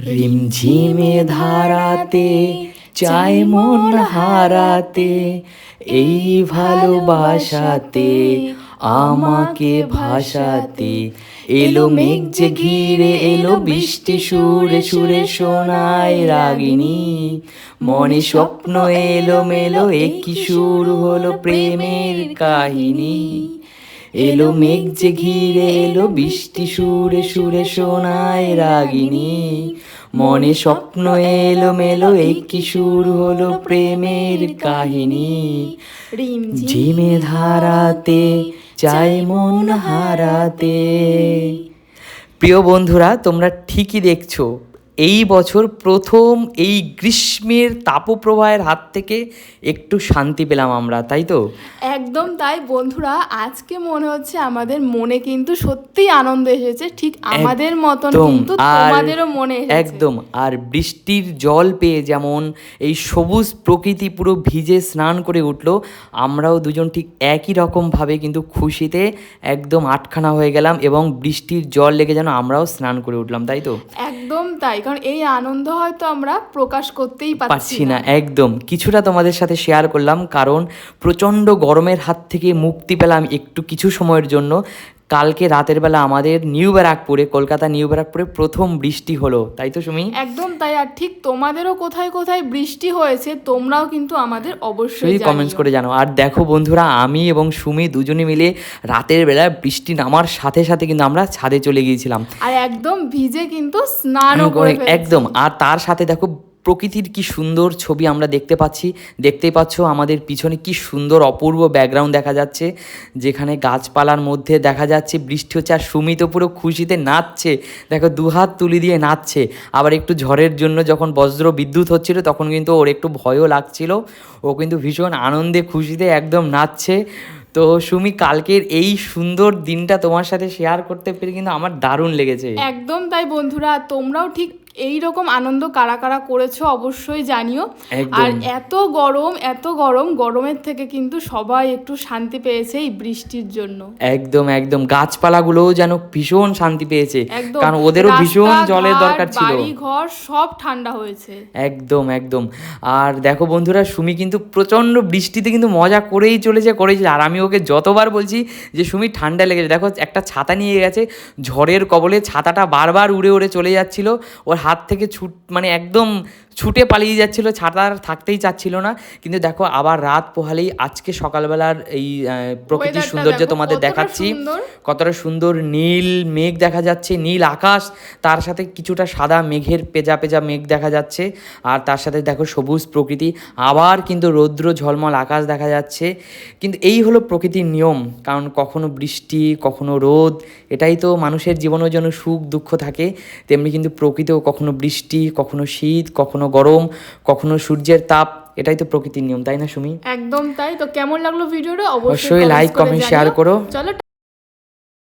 রিমঝিমে ধারাতে, চাই মন হারাতে, এই ভালোবাসাতে, আমাকে ভাসাতে। এলো মেঘ যে ঘিরে, এলো বৃষ্টি সুরে সুরে শোনায় রাগিনী। মনে স্বপ্ন এলো মেলো একই শুরু হলো প্রেমের কাহিনী। এলো মেঘ যে ঘিরে, এলো বৃষ্টি সুরে সুরে শোনায় রাগিনী। মনে স্বপ্ন এলো মেলো এই কি শুরু হলো প্রেমের কাহিনী। ঝিমে ধারাতে চাই মন হারাতে। প্রিয় বন্ধুরা, তোমরা ঠিকই দেখছ এই বছর প্রথম এই গ্রীষ্মের তাপপ্রবাহের হাত থেকে একটু শান্তি পেলাম আমরা তাই তো একদম তাই বন্ধুরা আজকে মনে হচ্ছে আমাদের মনে কিন্তু সত্যিই আনন্দ এসেছে ঠিক আমাদের মতন। কিন্তু তোমাদেরও মনে একদম আর বৃষ্টির জল পেয়ে যেমন এই সবুজ প্রকৃতি পুরো ভিজে স্নান করে উঠল আমরাও দুজন ঠিক একই রকমভাবে কিন্তু খুশিতে একদম আটখানা হয়ে গেলাম এবং বৃষ্টির জল লেগে যেন আমরাও স্নান করে উঠলাম তাই তো একদম তাই কারণ এই আনন্দ হয়তো আমরা প্রকাশ করতেই পারছি না একদম। কিছুটা তোমাদের সাথে শেয়ার করলাম কারণ প্রচণ্ড গরমের হাত থেকে মুক্তি পেলাম একটু কিছু সময়ের জন্য। কালকে রাতের বেলা আমাদের নিউ ব্যারাকপুরে কলকাতা নিউ ব্যারাকপুরে প্রথম বৃষ্টি হলো তাই তো সুমি? একদম তাই আর ঠিক তোমাদেরও কোথায় কোথায় বৃষ্টি হয়েছে তোমরাও কিন্তু আমাদের অবশ্যই কমেন্টস করে জানো। আর দেখো বন্ধুরা আমি এবং সুমি দুজনে মিলে রাতের বেলা বৃষ্টি নামার সাথে সাথে কিন্তু আমরা ছাদে চলে গিয়েছিলাম। আর একদম ভিজে কিন্তু স্নানও করে একদম আর তার সাথে দেখো প্রকৃতির কি সুন্দর ছবি আমরা দেখতে পাচ্ছি। দেখতেই পাচ্ছ আমাদের পিছনে কি সুন্দর অপূর্ব ব্যাকগ্রাউন্ড দেখা যাচ্ছে। যেখানে গাছপালার মধ্যে দেখা যাচ্ছে বৃষ্টি হচ্ছে আর সুমি তো পুরো খুশিতে নাচছে। দেখো দুহাত তুলি দিয়ে নাচছে। আবার একটু ঝড়ের জন্য যখন বজ্র বিদ্যুৎ হচ্ছিল তখন কিন্তু ওর একটু ভয়ও লাগছিল। ও কিন্তু ভীষণ আনন্দে খুশিতে একদম নাচছে। তো সুমি, কালকের এই সুন্দর দিনটা তোমার সাথে শেয়ার করতে পেরে কিন্তু আমার দারুণ লেগেছে। একদম তাই বন্ধুরা, তোমরাও ঠিক এই রকম আনন্দ কারা কারা করেছ অবশ্যই জানিও। আর এত গরম এত গরম গরমের থেকে কিন্তু সবাই একটু শান্তি পেয়েছে এই বৃষ্টির জন্য। একদম একদম। গাছপালাগুলোও যেন ভীষণ শান্তি পেয়েছে। কারণ ওদেরও ভীষণ জলের দরকার ছিল। বাড়ি ঘর সব ঠান্ডা হয়েছে। একদম একদম। আর দেখো বন্ধুরা সুমি কিন্তু প্রচণ্ড বৃষ্টিতে কিন্তু মজা করেই চলেছে করেছে আর আমি ওকে যতবার বলছি যে সুমি ঠান্ডা লেগেছে। দেখো একটা ছাতা নিয়ে গেছে ঝড়ের কবলে ছাতাটা বারবার উড়ে উড়ে চলে যাচ্ছিল। ওর হাত থেকে ছুট মানে একদম ছুটে পালিয়ে যাচ্ছিল ছাতা আর থাকতেই চাচ্ছিল না। কিন্তু দেখো আবার রাত পোহালেই আজকে সকালবেলার এই প্রকৃতির সৌন্দর্য তোমাদের দেখাচ্ছি। কতটা সুন্দর নীল মেঘ দেখা যাচ্ছে নীল আকাশ তার সাথে কিছুটা সাদা মেঘের পেজা পেজা মেঘ দেখা যাচ্ছে। আর তার সাথে দেখো সবুজ প্রকৃতি আবার কিন্তু রৌদ্র ঝলমল আকাশ দেখা যাচ্ছে। কিন্তু এই হলো প্রকৃতির নিয়ম কারণ কখনো বৃষ্টি কখনো রোদ এটাই তো মানুষের জীবনের জন্য সুখ দুঃখ থাকে। তেমনি কিন্তু প্রকৃতিও কখনো বৃষ্টি কখনো শীত কখনো গরম কখনো সূর্যের তাপ এটাই তো প্রকৃতির নিয়ম তাই না সুমি একদম তাই তো কেমন লাগল ভিডিওটা অবশ্যই লাইক কমেন্ট শেয়ার করো। চলো